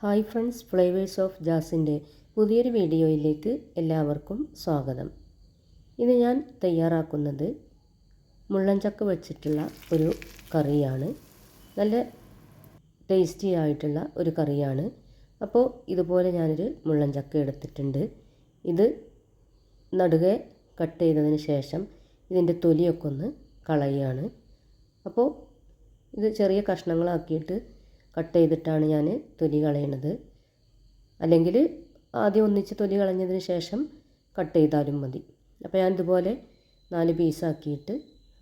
Hi friends flavours of ജാസിന്റെ പുതിയൊരു വീഡിയോയിലേക്ക് എല്ലാവർക്കും സ്വാഗതം. ഇത് ഞാൻ തയ്യാറാക്കുന്നത് മുള്ളൻചക്ക വെച്ചിട്ടുള്ള ഒരു കറിയാണ്. നല്ല ടേസ്റ്റി ആയിട്ടുള്ള ഒരു കറിയാണ്. അപ്പോൾ ഇതുപോലെ ഞാനൊരു മുള്ളൻചക്ക എടുത്തിട്ടുണ്ട്. ഇത് നടുകെ കട്ട് ചെയ്തതിന് ശേഷം ഇതിന്റെ തൊലിയൊക്കെ ഒന്ന് കളയുകയാണ് അപ്പോൾ ഇത് ചെറിയ കഷ്ണങ്ങളാക്കിയിട്ട് കട്ട് ചെയ്തിട്ടാണ് ഞാൻ തൊലി കളയണത്. അല്ലെങ്കിൽ ആദ്യം ഒന്നിച്ച് തൊലി കളഞ്ഞതിന് ശേഷം കട്ട് ചെയ്താലും മതി. അപ്പോൾ ഞാൻ ഇതുപോലെ നാല് പീസാക്കിയിട്ട്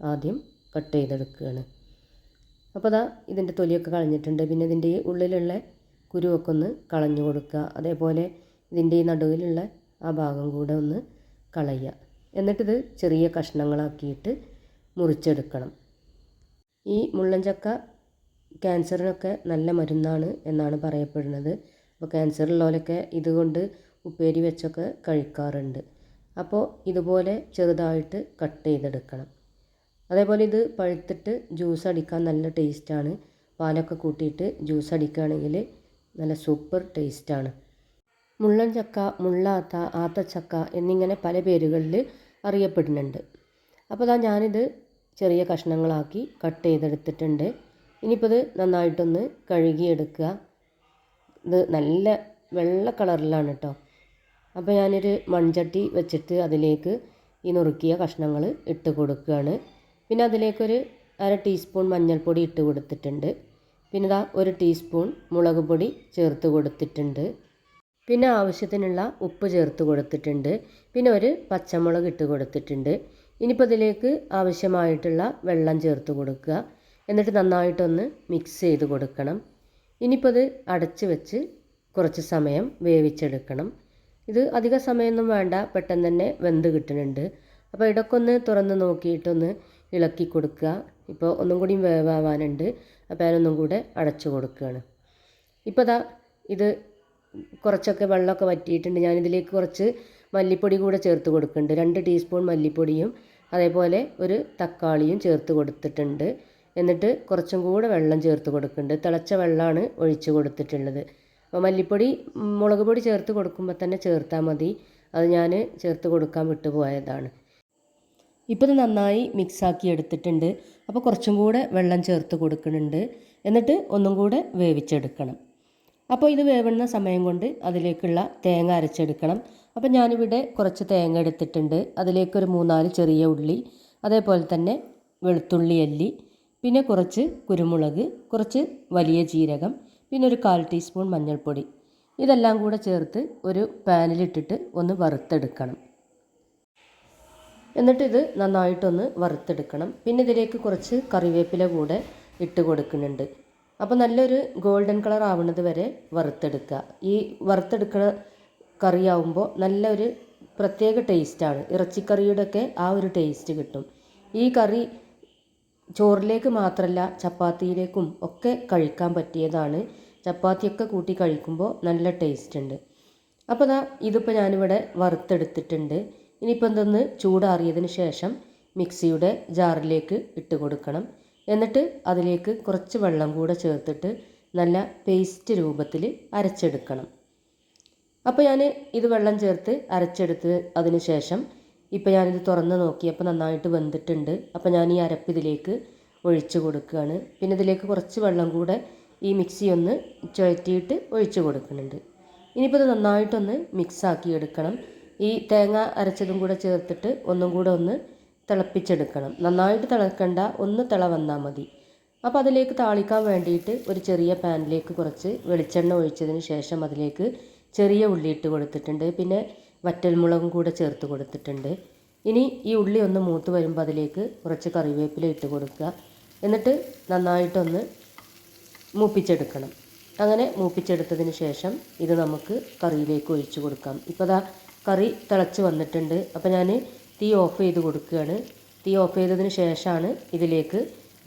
ആദ്യം കട്ട് ചെയ്തെടുക്കുകയാണ്. അപ്പോൾ അതാ ഇതിന്റെ തൊലിയൊക്കെ കളഞ്ഞിട്ടുണ്ട്. പിന്നെ ഇതിന്റെ ഈ ഉള്ളിലുള്ള കുരുവൊക്കെ ഒന്ന് കളഞ്ഞു കൊടുക്കുക. അതേപോലെ ഇതിന്റെ ഈ നടുവിലുള്ള ആ ഭാഗം കൂടെ ഒന്ന് കളയുക. എന്നിട്ടിത് ചെറിയ കഷ്ണങ്ങളാക്കിയിട്ട് മുറിച്ചെടുക്കണം. ഈ മുള്ളൻചക്ക ക്യാൻസറിനൊക്കെ നല്ല മരുന്നാണ് എന്നാണ് പറയപ്പെടുന്നത്. അപ്പോൾ ക്യാൻസർ ഉള്ളവരൊക്കെ ഇതുകൊണ്ട് ഉപ്പേരി വെച്ചൊക്കെ കഴിക്കാറുണ്ട്. അപ്പോൾ ഇതുപോലെ ചെറുതായിട്ട് കട്ട് ചെയ്തെടുക്കണം. അതേപോലെ ഇത് പഴുത്തിട്ട് ജ്യൂസ് അടിക്കാൻ നല്ല ടേസ്റ്റാണ് പാലൊക്കെ കൂട്ടിയിട്ട് ജ്യൂസ് അടിക്കുകയാണെങ്കിൽ നല്ല സൂപ്പർ ടേസ്റ്റാണ് മുള്ളൻ ചക്ക മുള്ളാത്ത ആത്തച്ചക്ക എന്നിങ്ങനെ പല പേരുകളിൽ അറിയപ്പെടുന്നുണ്ട്. അപ്പോൾ അതാ ഞാനിത് ചെറിയ കഷ്ണങ്ങളാക്കി കട്ട് ചെയ്തെടുത്തിട്ടുണ്ട്. ഇനിയിപ്പോൾ ഇത് നന്നായിട്ടൊന്ന് കഴുകിയെടുക്കുക. ഇത് നല്ല വെള്ള കളറിലാണ് കേട്ടോ അപ്പോൾ ഞാനൊരു മൺചട്ടി വെച്ചിട്ട് അതിലേക്ക് ഈ നുറുക്കിയ കഷ്ണങ്ങൾ ഇട്ട് കൊടുക്കുകയാണ്. പിന്നെ അതിലേക്കൊരു അര ടീസ്പൂൺ മഞ്ഞൾപ്പൊടി ഇട്ട് കൊടുത്തിട്ടുണ്ട്. പിന്നെ ഇതാ ഒരു ടീസ്പൂൺ മുളക് പൊടി ചേർത്ത് കൊടുത്തിട്ടുണ്ട്. പിന്നെ ആവശ്യത്തിനുള്ള ഉപ്പ് ചേർത്ത് കൊടുത്തിട്ടുണ്ട്. പിന്നെ ഒരു പച്ചമുളക് ഇട്ട് കൊടുത്തിട്ടുണ്ട്. ഇനിയിപ്പോൾ ഇതിലേക്ക് ആവശ്യമായിട്ടുള്ള വെള്ളം ചേർത്ത് കൊടുക്കുക. എന്നിട്ട് നന്നായിട്ടൊന്ന് മിക്സ് ചെയ്ത് കൊടുക്കണം. ഇനിയിപ്പോൾ അത് അടച്ച് വെച്ച് കുറച്ച് സമയം വേവിച്ചെടുക്കണം. ഇത് അധിക സമയമൊന്നും വേണ്ട പെട്ടെന്ന് തന്നെ വെന്ത് കിട്ടുന്നുണ്ട്. അപ്പോൾ ഇടയ്ക്ക് ഒന്ന് തുറന്ന് നോക്കിയിട്ടൊന്ന് ഇളക്കി കൊടുക്കുക. ഇപ്പോൾ ഒന്നും കൂടി വേവാവാനുണ്ട്. അപ്പോൾ ഞാനൊന്നും കൂടെ അടച്ചു കൊടുക്കുകയാണ്. ഇപ്പോൾ ദാ ഇത് കുറച്ചൊക്കെ വെള്ളമൊക്കെ വറ്റിയിട്ടുണ്ട്. ഞാനിതിലേക്ക് കുറച്ച് മല്ലിപ്പൊടി കൂടെ ചേർത്ത് കൊടുക്കുന്നുണ്ട്. രണ്ട് ടീസ്പൂൺ മല്ലിപ്പൊടിയും അതേപോലെ ഒരു തക്കാളിയും ചേർത്ത് കൊടുത്തിട്ടുണ്ട്. എന്നിട്ട് കുറച്ചും കൂടെ വെള്ളം ചേർത്ത് കൊടുക്കുന്നുണ്ട്. തിളച്ച വെള്ളമാണ് ഒഴിച്ച് കൊടുത്തിട്ടുള്ളത്. അപ്പോൾ മല്ലിപ്പൊടി മുളക് പൊടി ചേർത്ത് കൊടുക്കുമ്പോൾ തന്നെ ചേർത്താൽ മതി. അത് ഞാൻ ചേർത്ത് കൊടുക്കാൻ വിട്ടുപോയതാണ് ഇപ്പോൾ ഇത് നന്നായി മിക്സാക്കി എടുത്തിട്ടുണ്ട്. അപ്പോൾ കുറച്ചും കൂടെ വെള്ളം ചേർത്ത് കൊടുക്കുന്നുണ്ട്. എന്നിട്ട് ഒന്നും കൂടെ വേവിച്ചെടുക്കണം. അപ്പോൾ ഇത് വേവുന്ന സമയം കൊണ്ട് അതിലേക്കുള്ള തേങ്ങ അരച്ചെടുക്കണം. അപ്പോൾ ഞാനിവിടെ കുറച്ച് തേങ്ങ എടുത്തിട്ടുണ്ട്. അതിലേക്കൊരു മൂന്നാൽ ചെറിയ ഉള്ളി അതേപോലെ തന്നെ വെളുത്തുള്ളി അല്ലി പിന്നെ കുറച്ച് കുരുമുളക് കുറച്ച് വലിയ ജീരകം പിന്നെ ഒരു കാൽ ടീസ്പൂൺ മഞ്ഞൾപ്പൊടി. ഇതെല്ലാം കൂടെ ചേർത്ത് ഒരു പാനിലിട്ടിട്ട് ഒന്ന് വറുത്തെടുക്കണം. എന്നിട്ട് ഇത് നന്നായിട്ടൊന്ന് വറുത്തെടുക്കണം. പിന്നെ ഇതിലേക്ക് കുറച്ച് കറിവേപ്പില കൂടെ ഇട്ട് കൊടുക്കുന്നുണ്ട്. അപ്പോൾ നല്ലൊരു ഗോൾഡൻ കളർ ആവുന്നത് വരെ വറുത്തെടുക്കുക. ഈ വറുത്തെടുക്കുന്ന കറിയാവുമ്പോൾ നല്ലൊരു പ്രത്യേക ടേസ്റ്റാണ്. ഇറച്ചിക്കറിയുടെയൊക്കെ ആ ഒരു ടേസ്റ്റ് കിട്ടും. ഈ കറി ചോറിലേക്ക് മാത്രമല്ല ചപ്പാത്തിയിലേക്കും ഒക്കെ കഴിക്കാൻ പറ്റിയതാണ്. ചപ്പാത്തിയൊക്കെ കൂട്ടി കഴിക്കുമ്പോൾ നല്ല ടേസ്റ്റ് ഉണ്ട്. അപ്പോൾ ദാ ഇതിപ്പോൾ ഞാനിവിടെ വറുത്തെടുത്തിട്ടുണ്ട്. ഇനിയിപ്പോൾ എന്തൊന്ന് ചൂടാറിയതിന് ശേഷം മിക്സിയുടെ ജാറിലേക്ക് ഇട്ട് കൊടുക്കണം. എന്നിട്ട് അതിലേക്ക് കുറച്ച് വെള്ളം കൂടെ ചേർത്തിട്ട് നല്ല പേസ്റ്റ് രൂപത്തിൽ അരച്ചെടുക്കണം. അപ്പോൾ ഞാൻ ഇത് വെള്ളം ചേർത്ത് അരച്ചെടുത്ത് അതിന് ശേഷം ഇപ്പോൾ ഞാനിത് തുറന്ന് നോക്കിയപ്പോൾ നന്നായിട്ട് വെന്തിട്ടുണ്ട്. അപ്പോൾ ഞാൻ ഈ അരപ്പ് ഇതിലേക്ക് ഒഴിച്ച് കൊടുക്കുകയാണ്. പിന്നെ ഇതിലേക്ക് കുറച്ച് വെള്ളം കൂടെ ഈ മിക്സി ഒന്ന് ചുഴറ്റിയിട്ട് ഒഴിച്ച് കൊടുക്കുന്നുണ്ട്. ഇനിയിപ്പോൾ ഇത് നന്നായിട്ടൊന്ന് മിക്സാക്കി എടുക്കണം. ഈ തേങ്ങ അരച്ചതും കൂടെ ചേർത്തിട്ട് ഒന്നും കൂടെ ഒന്ന് തിളപ്പിച്ചെടുക്കണം. നന്നായിട്ട് തിളക്കണ്ട ഒന്ന് തിള വന്നാൽ മതി. അപ്പോൾ അതിലേക്ക് താളിക്കാൻ വേണ്ടിയിട്ട് ഒരു ചെറിയ പാനിലേക്ക് കുറച്ച് വെളിച്ചെണ്ണ ഒഴിച്ചതിന് ശേഷം അതിലേക്ക് ചെറിയ ഉള്ളി ഇട്ട് കൊടുത്തിട്ടുണ്ട്. പിന്നെ വറ്റൽമുളകും കൂടെ ചേർത്ത് കൊടുത്തിട്ടുണ്ട്. ഇനി ഈ ഉള്ളി ഒന്ന് മൂത്ത് വരുമ്പോൾ അതിലേക്ക് കുറച്ച് കറിവേപ്പില ഇട്ട് കൊടുക്കുക. എന്നിട്ട് നന്നായിട്ടൊന്ന് മൂപ്പിച്ചെടുക്കണം. അങ്ങനെ മൂപ്പിച്ചെടുത്തതിന് ശേഷം ഇത് നമുക്ക് കറിയിലേക്ക് ഒഴിച്ചു കൊടുക്കാം. ഇപ്പോൾ ദാ കറി തിളച്ച് വന്നിട്ടുണ്ട്. അപ്പോൾ ഞാൻ തീ ഓഫ് ചെയ്ത് കൊടുക്കുകയാണ്. തീ ഓഫ് ചെയ്തതിന് ശേഷമാണ് ഇതിലേക്ക്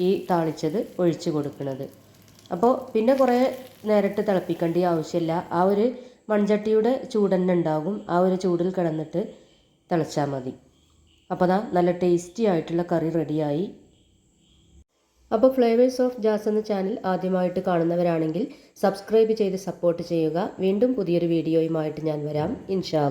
ഈ താളിച്ചത് ഒഴിച്ചു കൊടുക്കുന്നത്. അപ്പോൾ പിന്നെ കുറേ നേരിട്ട് തിളപ്പിക്കേണ്ട ആവശ്യമില്ല. ആ ഒരു മൺചട്ടിയുടെ ചൂട് തന്നെ ഉണ്ടാകും ആ ഒരു ചൂടിൽ കിടന്നിട്ട് തിളച്ചാൽ മതി. അപ്പോൾ അതാ നല്ല ടേസ്റ്റി ആയിട്ടുള്ള കറി റെഡിയായി. അപ്പോൾ ഫ്ലേവേഴ്സ് ഓഫ് ജാസ് എന്ന ചാനൽ ആദ്യമായിട്ട് കാണുന്നവരാണെങ്കിൽ സബ്സ്ക്രൈബ് ചെയ്ത് സപ്പോർട്ട് ചെയ്യുക. വീണ്ടും പുതിയൊരു വീഡിയോയുമായിട്ട് ഞാൻ വരാം. ഇൻഷാ